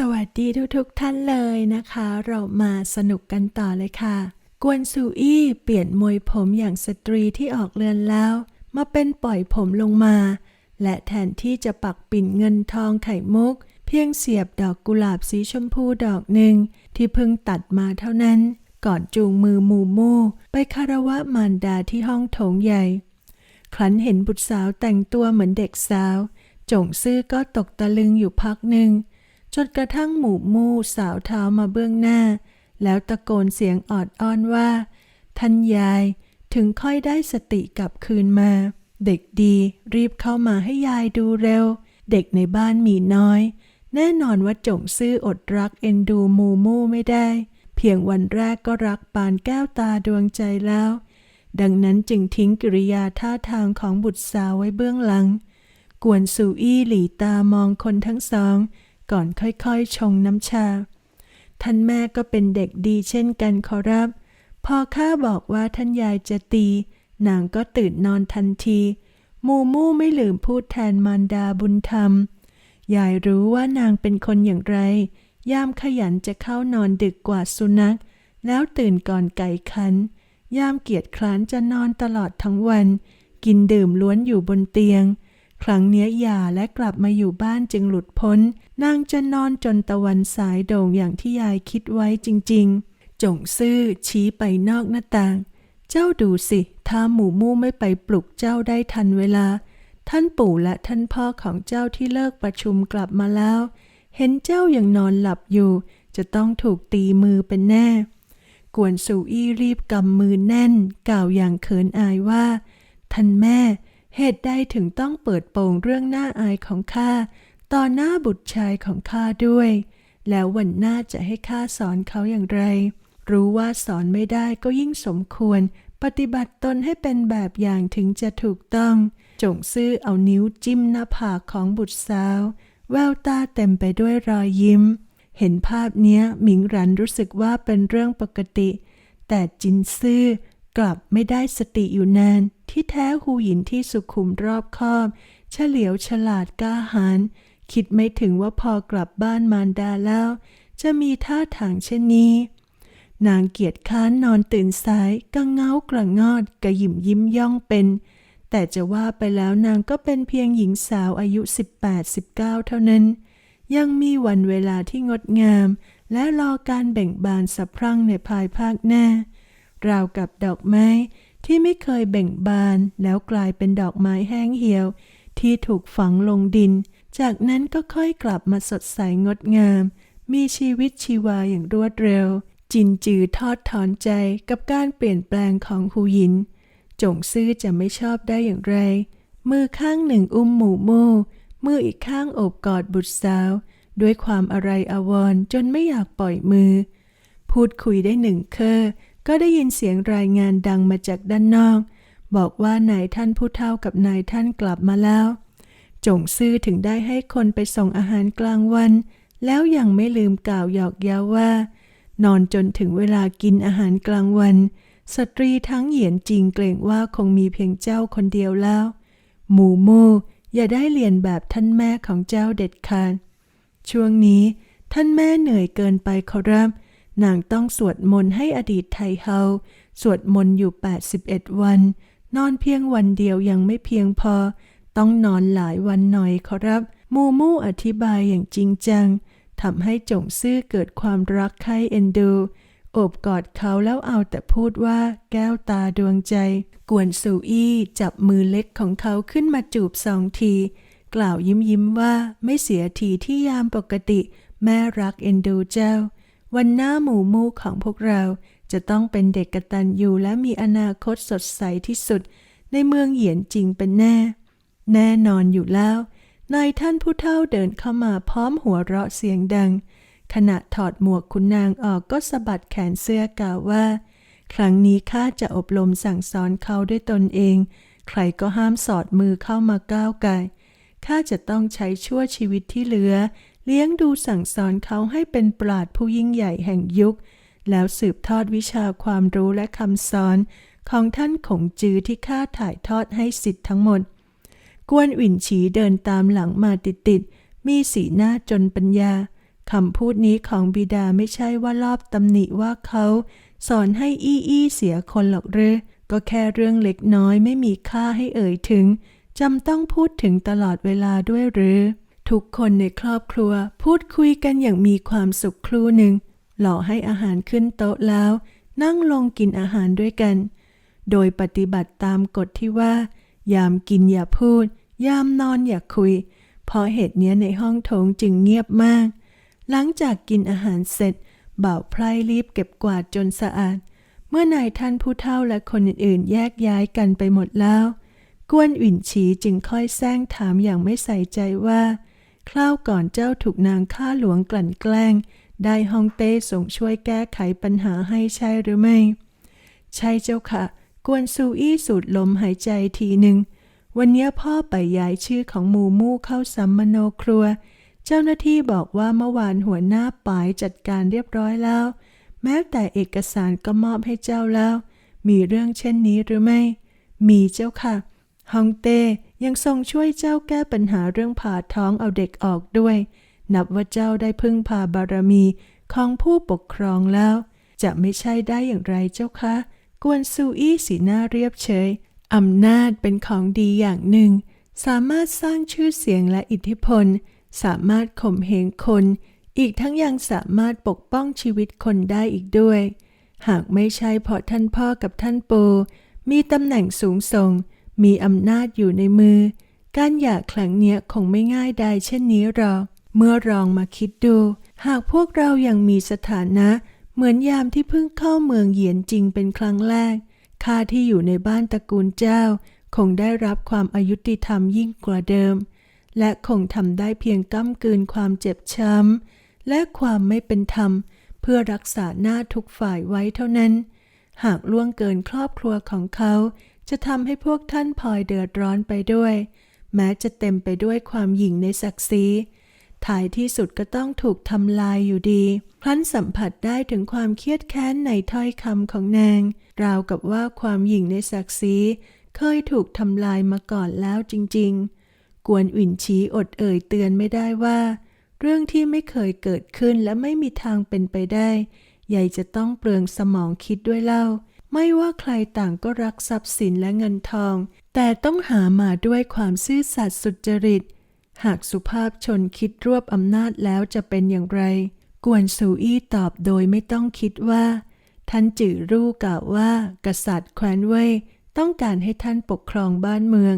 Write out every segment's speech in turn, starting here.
สวัสดีทุกๆทท่านเลยนะคะ เรามาสนุกกันต่อเลยค่ะ กวนซูอี้เปลี่ยนมวยผมอย่างสตรีที่ออกเรือนแล้ว มาเป็นปล่อยผมลงมา และแทนที่จะปักปิ่นเงินทองไข่มุก เพียงเสียบดอกกุหลาบสีชมพูดอกหนึ่ง ที่เพิ่งตัดมาเท่านั้น ก่อนจูงมือมูมู ไปคารวะมารดาที่ห้องโถงใหญ่ ครั้นเห็นบุตรสาวแต่งตัวเหมือนเด็กสาว จงซื่อก็ตกตะลึงอยู่พักหนึ่ง จนกระทั่งหมู่มู่สาวเท้ามาเบื้องหน้า แล้วตะโกนเสียงออดอ้อนว่า ท่านยายถึงค่อยได้สติกลับคืนมา เด็กดีรีบเข้ามาให้ยายดูเร็ว เด็กในบ้านมีน้อย แน่นอนว่าจงซื่ออดรักเอ็นดูมูมู่ไม่ได้ เพียงวันแรกก็รักปานแก้วตาดวงใจแล้ว ดังนั้นจึงทิ้งกิริยาท่าทางของบุตรสาวไว้เบื้องหลัง กวนซูอี้หลีตามองคนทั้งสอง ก่อนค่อยๆ ชงน้ำชา ท่านแม่ก็เป็นเด็กดีเช่นกันขอรับ พอข้าบอกว่าท่านยายจะตี นางก็ตื่นนอนทันที มูมู่ไม่ลืมพูดแทนมารดาบุญธรรม ยายรู้ว่านางเป็นคนอย่างไร ยามขยันจะเข้านอนดึกกว่าสุนัข แล้วตื่นก่อนไก่ขัน ยามเกียจคร้านจะนอนตลอดทั้งวัน กินดื่มล้วนอยู่บนเตียง ครั้งเนี้ยหย่าและกลับมาอยู่บ้านจึงหลุดพ้น นางจะนอนจนตะวันสายโด่งอย่างที่ยายคิดไว้จริง ๆ จงซื่อชี้ไปนอกหน้าต่าง เจ้าดูสิ ถ้าหมูมู่ไม่ไปปลุกเจ้าได้ทันเวลา ท่านปู่และท่านพ่อของเจ้าที่เลิกประชุมกลับมาแล้ว เห็นเจ้ายังนอนหลับอยู่ จะต้องถูกตีมือเป็นแน่ กวนสูอี้รีบกำมือแน่น กล่าวอย่างเขินอายว่า ท่านแม่ เหตุใดถึงต้องเปิดโปงเรื่องน่าอายของข้าต่อหน้าบุตรชายของข้าด้วย แล้ววันหน้าจะให้ข้าสอนเขาอย่างไร รู้ว่าสอนไม่ได้ก็ยิ่งสมควร ปฏิบัติตนให้เป็นแบบอย่างถึงจะถูกต้อง จงซื่อเอานิ้วจิ้มหน้าผากของบุตรสาว แววตาเต็มไปด้วยรอยยิ้ม เห็นภาพเนี้ยหมิงรันรู้สึกว่าเป็นเรื่องปกติ แต่จินซื่อ กลับไม่ได้สติอยู่นาน ที่แท้หูหยินที่สุขุมรอบคอบเฉลียวฉลาดกล้าหาญคิดไม่ถึงว่าพอกลับบ้านมารดาแล้ว จะมีท่าทางเช่นนี้ นางเกียรติค้านนอนตื่นสายกังเงากระงอดกระหยิมยิ้มย่องเป็น แต่จะว่าไปแล้วนางก็เป็นเพียงหญิงสาวอายุ 18-19 เท่านั้น ยังมีวันเวลาที่งดงาม และรอการแบ่งบานสะพรั่งในภายภาคหน้า ราวกับดอกไม้ที่ไม่เคยเบ่งบานแล้วกลายเป็นดอกไม้แห้งเหี่ยว ที่ถูกฝังลงดิน จากนั้นก็ค่อยกลับมาสดใสงดงาม มีชีวิตชีวาอย่างรวดเร็ว จินจือทอดถอนใจกับการเปลี่ยนแปลงของหูหยิน จงซื่อจะไม่ชอบได้อย่างไร มือข้างหนึ่งอุ้มหมูมูมืออีกข้างโอบกอดบุตรสาว ด้วยความอะไรอาวร์จนไม่อยากปล่อยมือ พูดคุยได้หนึ่งเคอ ก็ได้ยินเสียงรายงานดังมาจากด้านนอก บอกว่านายท่านผู้เฒ่ากับนายท่านกลับมาแล้ว จงซื่อถึงได้ให้คนไปส่งอาหารกลางวัน แล้วยังไม่ลืมกล่าวหยอกเย้าว่า นอนจนถึงเวลากินอาหารกลางวัน สตรีทั้งเหยียนจริงเกรงว่าคงมีเพียงเจ้าคนเดียวแล้ว หมูมูอย่าได้เรียนแบบท่านแม่ของเจ้าเด็ดขาดช่วงนี้ท่านแม่เหนื่อยเกินไปขอรับ นางต้องสวดมนต์ให้อดีตไทเฮาสวดมนต์อยู่ 81 วัน นอนเพียงวันเดียวยังไม่เพียงพอ ต้องนอนหลายวันหน่อยขอรับ มูมูอธิบายอย่างจริงจังทำให้จงซื่อเกิดความรักใคร่เอ็นดู โอบกอดเขาแล้วเอาแต่พูดว่าแก้วตาดวงใจ กวนสูอี้จับมือเล็กของเขาขึ้นมาจูบสองที กล่าวยิ้มยิ้มว่าไม่เสียทีที่ยามปกติ แม่รักเอ็นดูเจ้า วันหน้าหมู่มูของพวกเราจะต้องเป็นเด็กกตัญญูและมีอนาคตสดใสที่สุด ในเมืองเหยียนจริงเป็นแน่ แน่นอนอยู่แล้วนายท่านผู้เฒ่าเดินเข้ามาพร้อมหัวเราะเสียงดัง ขณะถอดหมวกคุณนางออกก็สะบัดแขนเสื้อกล่าวว่า ครั้งนี้ข้าจะอบรมสั่งสอนเขาด้วยตนเอง ใครก็ห้ามสอดมือเข้ามาก้าวไก่ข้าจะต้องใช้ชั่วชีวิตที่เหลือ เลี้ยงดูสั่งสอนเขาให้เป็นปราดผู้ยิ่งใหญ่แห่งยุค แล้วสืบทอดวิชาความรู้และคำสอนของท่านขงจือที่ข้าถ่ายทอดให้สิทธิ์ทั้งหมด กวนหวินฉีเดินตามหลังมาติดๆ มีสีหน้าจนปัญญา คำพูดนี้ของบิดาไม่ใช่ว่ารอบตำหนิว่าเขา สอนให้อี้อี้เสียคนหรอกหรือ ก็แค่เรื่องเล็กน้อยไม่มีค่าให้เอ่ยถึง จำต้องพูดถึงตลอดเวลาด้วยหรือ ทุกคนในครอบครัวพูดคุยกันอย่างมีความสุขครู่หนึ่งหล่อให้อาหารขึ้นโต๊ะแล้ว นั่งลงกินอาหารด้วยกัน โดยปฏิบัติตามกฎที่ว่า ยามกินอย่าพูด ยามนอนอย่าคุย เพราะเหตุเนี้ยในห้องโถงจึงเงียบมาก หลังจากกินอาหารเสร็จบ่าวไพร่รีบเก็บกวาดจนสะอาด เมื่อนายท่านผู้เฒ่าและคนอื่นๆ แยกย้ายกันไปหมดแล้ว กวนอุ่นฉีจึงค่อยแซงถามอย่างไม่ใส่ใจว่า คราวก่อนเจ้าถูกนางข้าหลวงกลั่นแกล้ง ได้ฮองเต้ส่งช่วยแก้ไขปัญหาให้ใช่หรือไม่ ใช่เจ้าค่ะ กวนซูอี้สูดลมหายใจทีหนึ่ง วันนี้พ่อไปย้ายชื่อของหมูมู่เข้าสัมมโนครัว เจ้าหน้าที่บอกว่าเมื่อวานหัวหน้าปายจัดการเรียบร้อยแล้ว แม้แต่เอกสารก็มอบให้เจ้าแล้ว มีเรื่องเช่นนี้หรือไม่ มีเจ้าค่ะ ฮองเต้ ยังทรงช่วยเจ้าแก้ปัญหาเรื่องผ่าท้องเอาเด็กออกด้วย นับว่าเจ้าได้พึ่งพาบารมีของผู้ปกครองแล้ว จะไม่ใช่ได้อย่างไรเจ้าคะ กวนซูอี้สีหน้าเรียบเฉยอำนาจเป็นของดีอย่างหนึ่ง สามารถสร้างชื่อเสียงและอิทธิพล สามารถข่มเหงคน อีกทั้งยังสามารถปกป้องชีวิตคนได้อีกด้วย หากไม่ใช่เพราะท่านพ่อกับท่านปูมีตำแหน่งสูงส่ง มีอำนาจอยู่ในมือ การหย่าครั้งเนี้ยคงไม่ง่ายได้เช่นนี้หรอก เมื่อลองมาคิดดู หากพวกเรายังมีสถานะ เหมือนยามที่เพิ่งเข้าเมืองเหยียนจริงเป็นครั้งแรก ข้าที่อยู่ในบ้านตระกูลเจ้า คงได้รับความอายุติธรรมยิ่งกว่าเดิม และคงทำได้เพียงก้ำกืนความเจ็บช้ำ และความไม่เป็นธรรม เพื่อรักษาหน้าทุกฝ่ายไว้เท่านั้นหากล่วงเกินครอบครัวของเขา จะทำให้พวกท่านพลอยเดือดร้อนไปด้วย แม้จะเต็มไปด้วยความหยิ่งในศักดิ์ศรีท้ายที่สุดก็ต้องถูกทำลายอยู่ดี พลันสัมผัสได้ถึงความเครียดแค้นในถ้อยคำของนาง ราวกับว่าความหยิ่งในศักดิ์ศรีเคยถูกทำลายมาก่อนแล้วจริง ๆ กวนอุ่นชี้อดเอ่ยเตือนไม่ได้ว่า เรื่องที่ไม่เคยเกิดขึ้นและไม่มีทางเป็นไปได้ ใหญ่จะต้องเปลืองสมองคิดด้วยเล่า ไม่ว่าใครต่างก็รักทรัพย์สินและเงินทอง แต่ต้องหามาด้วยความซื่อสัตย์สุจริต หากสุภาพชนคิดรวบอำนาจแล้วจะเป็นอย่างไร กวนซูอี้ตอบโดยไม่ต้องคิดว่า ท่านจื่อรู้กล่าวว่า กษัตริย์แคว้นเว่ยต้องการให้ท่านปกครองบ้านเมือง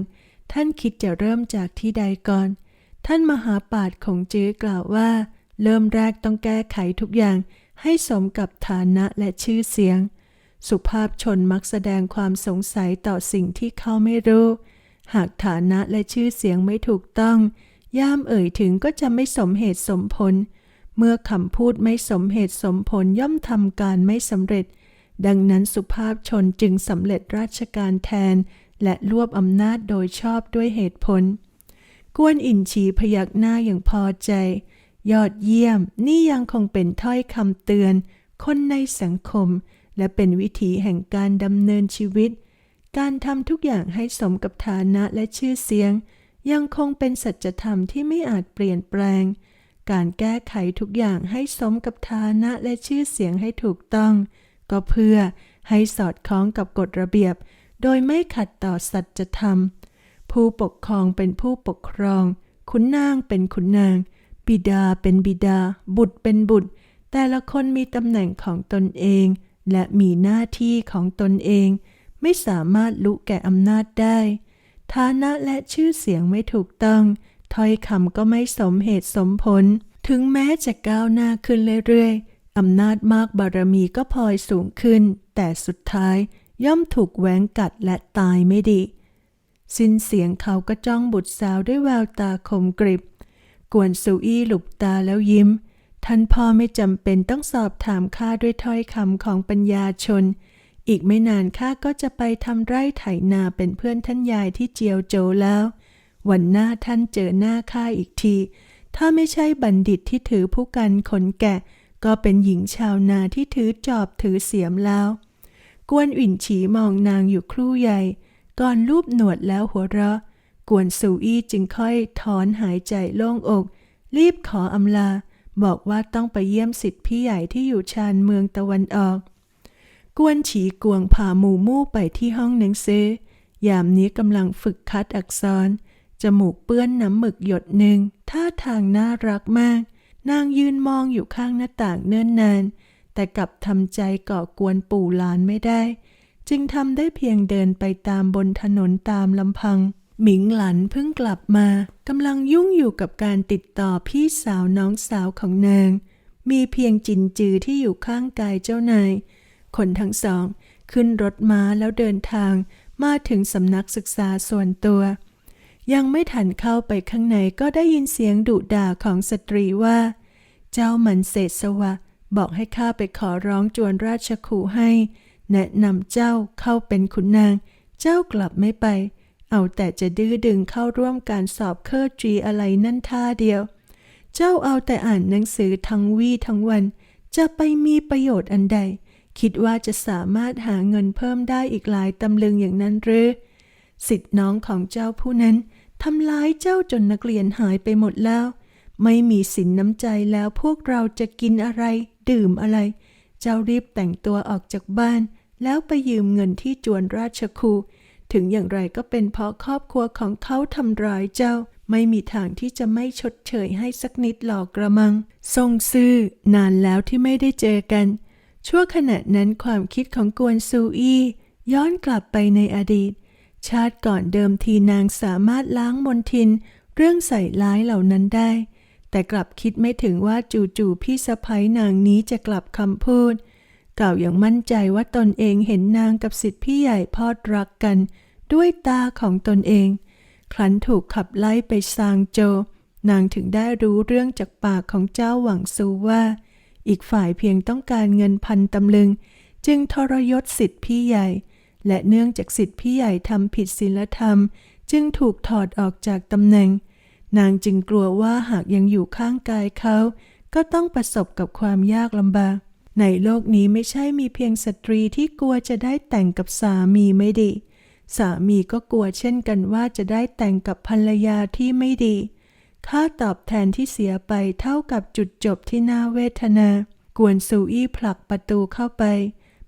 ท่านคิดจะเริ่มจากที่ใดก่อน ท่านมหาปาดของจื้อกล่าวว่า เริ่มแรกต้องแก้ไขทุกอย่างให้สมกับฐานะและชื่อเสียง สุภาพชนมักแสดงความสงสัยต่อสิ่งที่เขาไม่รู้ หากฐานะและชื่อเสียงไม่ถูกต้อง ย่ามเอ่ยถึงก็จะไม่สมเหตุสมผล เมื่อคำพูดไม่สมเหตุสมผลย่อมทำการไม่สำเร็จ ดังนั้นสุภาพชนจึงสำเร็จราชการแทน และรวบอำนาจโดยชอบด้วยเหตุผล กวนอินชีพยักหน้าอย่างพอใจ ยอดเยี่ยม นี่ยังคงเป็นถ้อยคำเตือน คนในสังคม และเป็นวิถีแห่งการดำเนินชีวิต การทำทุกอย่างให้สมกับฐานะและชื่อเสียง ยังคงเป็นสัจธรรมที่ไม่อาจเปลี่ยนแปลง การแก้ไขทุกอย่างให้สมกับฐานะและชื่อเสียงให้ถูกต้อง ก็เพื่อให้สอดคล้องกับกฎระเบียบ โดยไม่ขัดต่อสัจธรรม ผู้ปกครองเป็นผู้ปกครอง ขุนนางเป็นขุนนาง บิดาเป็นบิดา บุตรเป็นบุตร แต่ละคนมีตำแหน่งของตนเอง และมีหน้าที่ของตนเอง ไม่สามารถลุแก่อำนาจได้ ฐานะและชื่อเสียงไม่ถูกต้อง ถ้อยคำก็ไม่สมเหตุสมผล ถึงแม้จะก้าวหน้าขึ้นเรื่อยๆอำนาจมากบารมีก็พลอยสูงขึ้น แต่สุดท้ายย่อมถูกแหวงกัดและตายไม่ดี สิ้นเสียงเขาก็จ้องบุตรสาวด้วยแววตาคมกริบ กวนซูอี้หลุบตาแล้วยิ้ม ท่านพ่อไม่จำเป็นต้องสอบถามข้าด้วยถ้อยคำของปัญญาชน อีกไม่นานข้าก็จะไปทำไร่ไถนาเป็นเพื่อนท่านยายที่เจียวโจแล้ว วันหน้าท่านเจอหน้าข้าอีกที ถ้าไม่ใช่บัณฑิตที่ถือผู้กันขนแกะ ก็เป็นหญิงชาวนาที่ถือจอบถือเสียมแล้ว กวนอิ่นฉีมองนางอยู่ครู่ใหญ่ ก่อนรูปหนวดแล้วหัวเราะ กวนซูอี้จึงค่อยถอนหายใจโล่งอก รีบขออำลา บอกว่าต้องไปเยี่ยมสิทธิพี่ใหญ่ที่อยู่ชานเมืองตะวันออก กวนฉีกวงพาหมู่มู่ไปที่ห้องหนังสือยามนี้กำลังฝึกคัดอักษร จมูกเปื้อนน้ำหมึกหยดหนึ่งท่าทางน่ารักมาก นางยืนมองอยู่ข้างหน้าต่างเนิ่นนาน แต่กลับทำใจก่อกวนปู่หลานไม่ได้ จึงทำได้เพียงเดินไปตามบนถนนตามลำพัง หมิงหลันเพิ่งกลับมากำลังยุ่งอยู่กับการติดต่อพี่สาวน้องสาวของนาง มีเพียงจินจือที่อยู่ข้างกายเจ้านาย คนทั้งสอง ขึ้นรถม้าแล้วเดินทางมาถึงสำนักศึกษาส่วนตัว ยังไม่ทันเข้าไปข้างในก็ได้ยินเสียงดุด่าของสตรีว่า เจ้ามันเศษสวะ บอกให้ข้าไปขอร้องจวนราชคูให้ แนะนำเจ้าเข้าเป็นขุนนาง เจ้ากลับไม่ไป เอาแต่จะดื้อดึงเข้าร่วมการสอบเคอร์จีอะไรนั่นท่าเดียว เจ้าเอาแต่อ่านหนังสือทั้งวี่ทั้งวัน จะไปมีประโยชน์อันใด คิดว่าจะสามารถหาเงินเพิ่มได้อีกหลายตำลึงอย่างนั้นหรือ สิทธิ์น้องของเจ้าผู้นั้นทำร้ายเจ้าจนนักเรียนหายไปหมดแล้ว ไม่มีสินน้ำใจแล้วพวกเราจะกินอะไร ดื่มอะไร เจ้ารีบแต่งตัวออกจากบ้าน แล้วไปยืมเงินที่จวนราชคู ถึงอย่างไรก็เป็นเพราะครอบครัวของเขาทำร้ายเจ้า ไม่มีทางที่จะไม่ชดเชยให้สักนิดหรอกกระมัง ทรงซื่อนานแล้วที่ไม่ได้เจอกัน ชั่วขณะนั้นความคิดของกวนซูอี้ย้อนกลับไปในอดีต ชาติก่อนเดิมทีนางสามารถล้างมนทิน เรื่องใส่ร้ายเหล่านั้นได้ แต่กลับคิดไม่ถึงว่าจู่ๆพี่สะพ้ยนางนี้จะกลับคำพูด กล่าวอย่างมั่นใจว่าตนเองเห็นนางกับสิทธิพี่ใหญ่พอดรักกัน ด้วยตาของตนเอง ครั้นถูกขับไล่ไปซางโจ นางถึงได้รู้เรื่องจากปากของเจ้าหวังซูว่า อีกฝ่ายเพียงต้องการเงินพันตำลึง จึงทรยศสิทธิพี่ใหญ่ และเนื่องจากสิทธิพี่ใหญ่ทำผิดศีลธรรม จึงถูกถอดออกจากตำแหน่ง นางจึงกลัวว่าหากยังอยู่ข้างกายเขา ก็ต้องประสบกับความยากลำบาก ในโลกนี้ไม่ใช่มีเพียงสตรีที่กลัวจะได้แต่งกับสามีไม่ดี สามีก็กลัวเช่นกันว่าจะได้แต่งกับภรรยาที่ไม่ดี ค่าตอบแทนที่เสียไปเท่ากับจุดจบที่น่าเวทนา กวนซูอี้ผลักประตูเข้าไป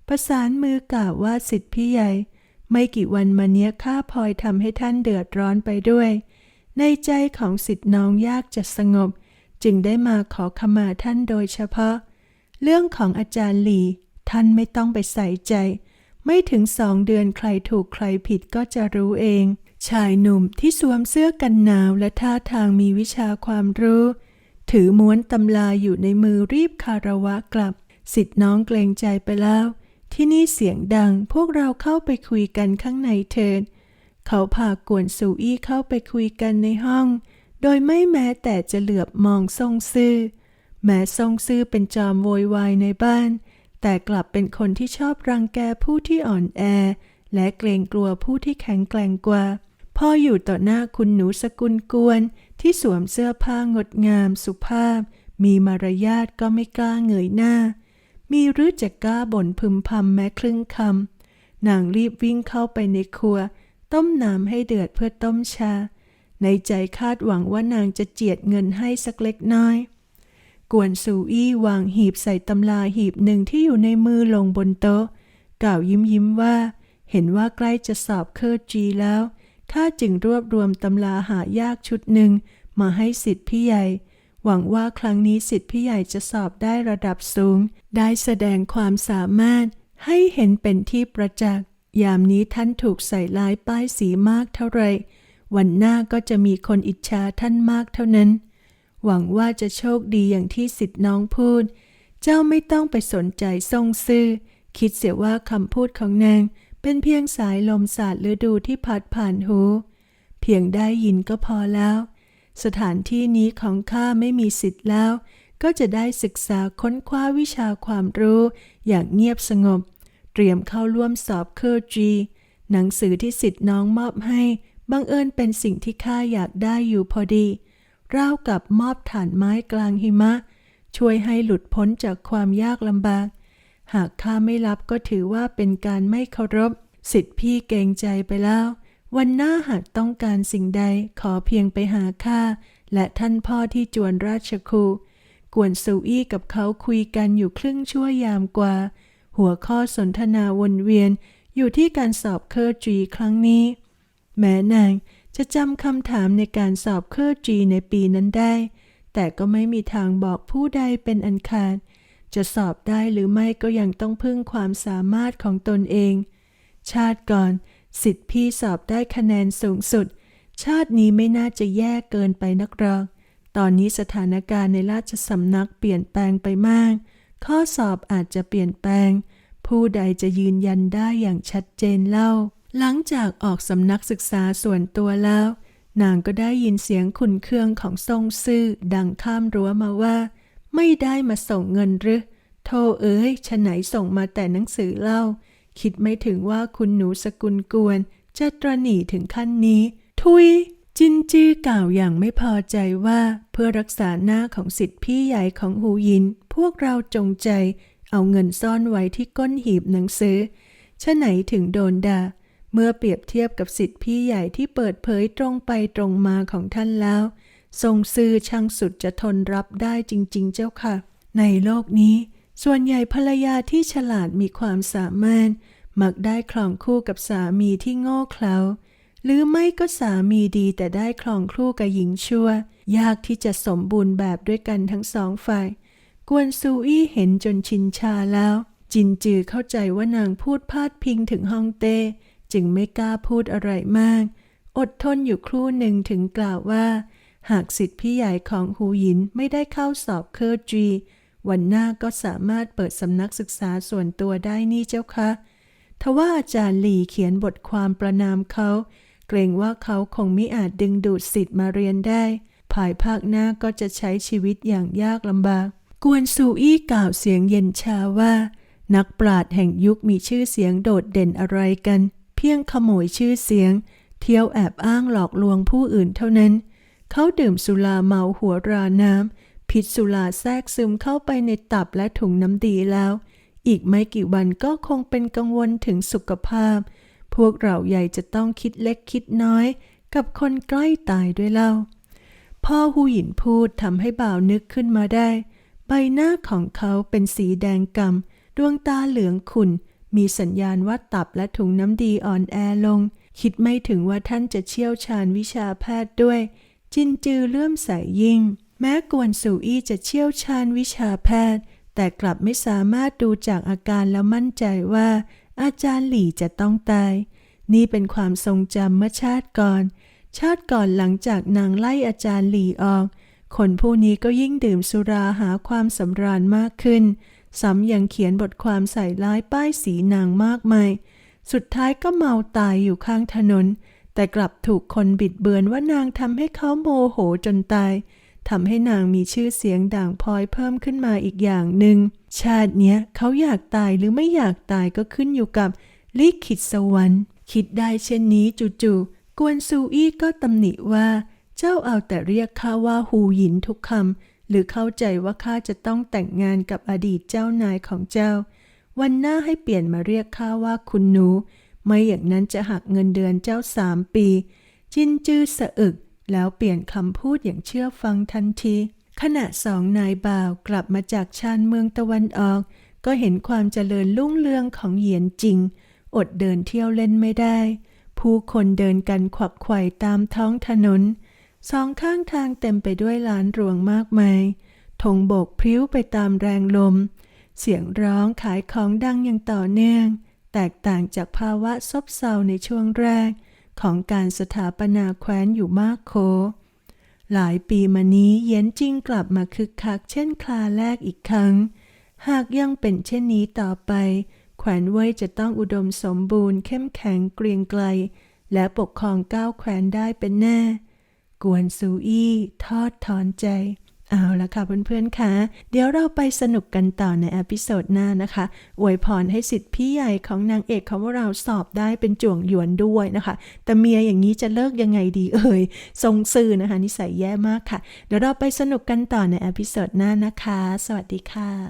ประสานมือกล่าวว่าสิทธิพี่ใหญ่ ไม่กี่วันมาเนี้ยข้าพลอยทำให้ท่านเดือดร้อนไปด้วย ในใจของสิทธิน้องยากจะสงบ จึงได้มาขอขมาท่านโดยเฉพาะ เรื่องของอาจารย์หลี ท่านไม่ต้องไปใส่ใจ ไม่ถึงสองเดือนใครถูกใครผิดก็จะรู้เอง ชายหนุ่มที่สวมเสื้อกันหนาวและท่าทางมีวิชาความรู้ ถือม้วนตำราอยู่ในมือรีบคารวะกลับ สิทธิ์น้องเกรงใจไปแล้ว ที่นี่เสียงดังพวกเราเข้าไปคุยกันข้างในเถิดเขาพากวนซูอี้เข้าไปคุยกันในห้อง โดยไม่แม้แต่จะเหลือบมองทรงซื่อ แม้ทรงซื่อเป็นจอมโวยวายในบ้าน แต่กลับเป็นคนที่ชอบรังแกผู้ที่อ่อนแอ และเกรงกลัวผู้ที่แข็งแกร่งกว่า พ่ออยู่ต่อหน้าคุณหนูสกุลกวน ที่สวมเสื้อผ้างดงามสุภาพ มีมารยาทก็ไม่กล้าเงยหน้า มีรื้อจะกล้าบ่นพึมพำแม้ครึ่งคำนางรีบวิ่งเข้าไปในครัว ต้มน้ำให้เดือดเพื่อต้มชา ในใจคาดหวังว่านางจะเจียดเงินให้สักเล็กน้อย กวนซูอี้วางหีบใส่ตำราหีบหนึ่งที่อยู่ในมือลงบนโต๊ะ กล่าวยิ้มยิ้มว่า เห็นว่าใกล้จะสอบเคอร์จีแล้วข้าจึงรวบรวมตำราหายากชุดหนึ่งมาให้สิทธิพี่ใหญ่ หวังว่าครั้งนี้สิทธิพี่ใหญ่จะสอบได้ระดับสูง ได้แสดงความสามารถให้เห็นเป็นที่ประจักษ์ ยามนี้ท่านถูกใส่ลายป้ายสีมากเท่าไร วันหน้าก็จะมีคนอิจฉาท่านมากเท่านั้น หวังว่าจะโชคดีอย่างที่สิทธิน้องพูด เจ้าไม่ต้องไปสนใจทรงซื่อ คิดเสียว่าคำพูดของนางเป็นเพียงสายลมสาดฤดูที่พัดผ่านหู เพียงได้ยินก็พอแล้ว สถานที่นี้ของข้าไม่มีสิทธิ์แล้ว ก็จะได้ศึกษาค้นคว้าวิชาความรู้อย่างเงียบสงบ เตรียมเข้าร่วมสอบเคอร์จีหนังสือที่สิทธิ์น้องมอบให้บังเอิญเป็นสิ่งที่ข้าอยากได้อยู่พอดี ราวกับมอบฐานไม้กลางหิมะ ช่วยให้หลุดพ้นจากความยากลำบาก หากข้าไม่รับก็ถือว่าเป็นการไม่เคารพ สิทธิพี่เกรงใจไปแล้ว วันหน้าหากต้องการสิ่งใดขอเพียงไปหาข้าและท่านพ่อที่จวนราชคูกวนซูอี้กับเขาคุยกันอยู่ครึ่งชั่วยามกว่า หัวข้อสนทนาวนเวียนอยู่ที่การสอบเคอร์จีครั้งนี้ แม้นาง จะจำคำถามในการสอบเคอร์จีในปีนั้นได้ แต่ก็ไม่มีทางบอกผู้ใดเป็นอันขาด จะสอบได้หรือไม่ก็ยังต้องพึ่งความสามารถของตนเอง ชาติก่อนสิทธิพี่สอบได้คะแนนสูงสุด ชาตินี้ไม่น่าจะแย่เกินไปนักหรอก ตอนนี้สถานการณ์ในราชสำนักเปลี่ยนแปลงไปมาก ข้อสอบอาจจะเปลี่ยนแปลง ผู้ใดจะยืนยันได้อย่างชัดเจนเล่า หลังจากออกสำนักศึกษาส่วนตัวแล้ว นางก็ได้ยินเสียงขุนเคืองของทรงซื่อดังข้ามรั้วมาว่า ไม่ได้มาส่งเงินหรือโทเอ๋ยฉะไหนส่งมาแต่หนังสือเล่า คิดไม่ถึงว่าคุณหนูสกุลกวน จะตรหนีถึงขั้นนี้ ทุย จินจื้อกล่าวอย่างไม่พอใจว่า เพื่อรักษาหน้าของสิทธิพี่ใหญ่ของหูยิน พวกเราจงใจ เอาเงินซ่อนไว้ที่ก้นหีบหนังสือฉะไหนถึงโดนด่า เมื่อเปรียบเทียบกับสิทธิพี่ใหญ่ที่เปิดเผยตรงไปตรงมาของท่านแล้ว ทรงซื่อช่างสุดจะทนรับได้จริง ๆ เจ้าค่ะ ในโลกนี้ ส่วนใหญ่ภรรยาที่ฉลาดมีความสามารถ มักได้ครองคู่กับสามีที่โง่เขลาหรือไม่ก็สามีดีแต่ได้ครองคู่กับหญิงชั่ว ยากที่จะสมบูรณ์แบบด้วยกันทั้งสองฝ่าย กวนซูอี้เห็นจนชินชาแล้ว จินจือเข้าใจว่านางพูดพาดพิงถึงฮองเต้ จึงไม่กล้าพูดอะไรมาก อดทนอยู่ครู่หนึ่งถึงกล่าวว่า หากสิทธิพี่ใหญ่ของหูหยินไม่ได้เข้าสอบเคอร์จี วันหน้าก็สามารถเปิดสำนักศึกษาส่วนตัวได้นี่เจ้าคะทว่าอาจารย์หลี่เขียนบทความประนามเขา เกรงว่าเขาคงไมิอาจดึงดูดสิทธิ์มาเรียนได้ ภายภาคหน้าก็จะใช้ชีวิตอย่างยากลำบาก กวนซูอี้กล่าวเสียงเย็นชาว่า นักปราชญ์แห่งยุคมีชื่อเสียงโดดเด่นอะไรกัน พียงขโมยชื่อเสียง เที่ยวแอบอ้างหลอกลวงผู้อื่นเท่านั้น เขาดื่มสุราเมาหัวราน้ำพิษสุราแทรกซึมเข้าไปในตับและถุงน้ำดีแล้ว อีกไม่กี่วันก็คงเป็นกังวลถึงสุขภาพ พวกเราใหญ่จะต้องคิดเล็กคิดน้อย กับคนใกล้ตายด้วยเล่า พ่อหูหยินพูดทำให้บ่าวนึกขึ้นมาได้ ใบหน้าของเขาเป็นสีแดงกำ่ำดวงตาเหลืองขุ่น มีสัญญาณว่าตับและถุงน้ำดีอ่อนแอลง คิดไม่ถึงว่าท่านจะเชี่ยวชาญวิชาแพทย์ด้วย จินจือเลื่อมใสยยิ่ง แม้กวนสูอี้จะเชี่ยวชาญวิชาแพทย์ แต่กลับไม่สามารถดูจากอาการแล้วมั่นใจว่า อาจารย์หลี่จะต้องตาย นี่เป็นความทรงจำเมื่อชาติก่อน ชาติก่อนหลังจากนางไล่อาจารย์หลี่ออก คนผู้นี้ก็ยิ่งดื่มสุราหาความสำราญมากขึ้น ซ้ำยังเขียนบทความใส่ร้ายป้ายสีนางมากมาย สุดท้ายก็เมาตายอยู่ข้างถนน แต่กลับถูกคนบิดเบือนว่านางทำให้เขาโมโหจนตายทำให้นางมีชื่อเสียงด่างพลอยเพิ่มขึ้นมาอีกอย่างหนึ่ง ชาติเนี้ยเขาอยากตายหรือไม่อยากตายก็ขึ้นอยู่กับลิขิตสวรรค์คิดได้เช่นนี้จู่ๆกวนซูอี้ก็ตำหนิว่า เจ้าเอาแต่เรียกข้าว่าฮูหยินทุกคำ หรือเข้าใจว่าข้าจะต้องแต่งงานกับอดีตเจ้านายของเจ้า วันหน้าให้เปลี่ยนมาเรียกข้าว่าคุณหนู ไม่อย่างนั้นจะหักเงินเดือนเจ้าสามปี จินจื้อสะอึก แล้วเปลี่ยนคำพูดอย่างเชื่อฟังทันที ขณะสองนายบ่าวกลับมาจากชานเมืองตะวันออก ก็เห็นความเจริญรุ่งเรืองของเหยียนจริง อดเดินเที่ยวเล่นไม่ได้ ผู้คนเดินกันขวักไขว่ตามท้องถนน สองข้างทางเต็มไปด้วยลานรวงมากมายธงโบกพริ้วไปตามแรงลม เสียงร้องขายของดังอย่างต่อเนื่อง แตกต่างจากภาวะซบเซาในช่วงแรก ของการสถาปนาแคว้นอยู่มากโค หลายปีมานี้เย็นจริงกลับมาคึกคักเช่นคลาแรกอีกครั้ง หากยังเป็นเช่นนี้ต่อไป แขวนเว่ยจะต้องอุดมสมบูรณ์เข้มแข็งเกรียงไกล และปกครองก้าวแขวนได้เป็นแน่ กวนซูอี้ทอดถอนใจ เอาละค่ะเพื่อนๆคะเดี๋ยวเราไปสนุกกันต่อในอพิโซดหน้านะคะอวยพรให้สิทธิ์พี่ใหญ่ของนางเอกของเราสอบได้เป็นจ่วงหยวนด้วยนะคะ แต่เมียอย่างนี้จะเลิกยังไงดีเอ่ยทรงซื่อนะคะ นิสัยแย่มากค่ะ เดี๋ยวเราไปสนุกกันต่อในอพิโซดหน้านะคะ สวัสดีค่ะ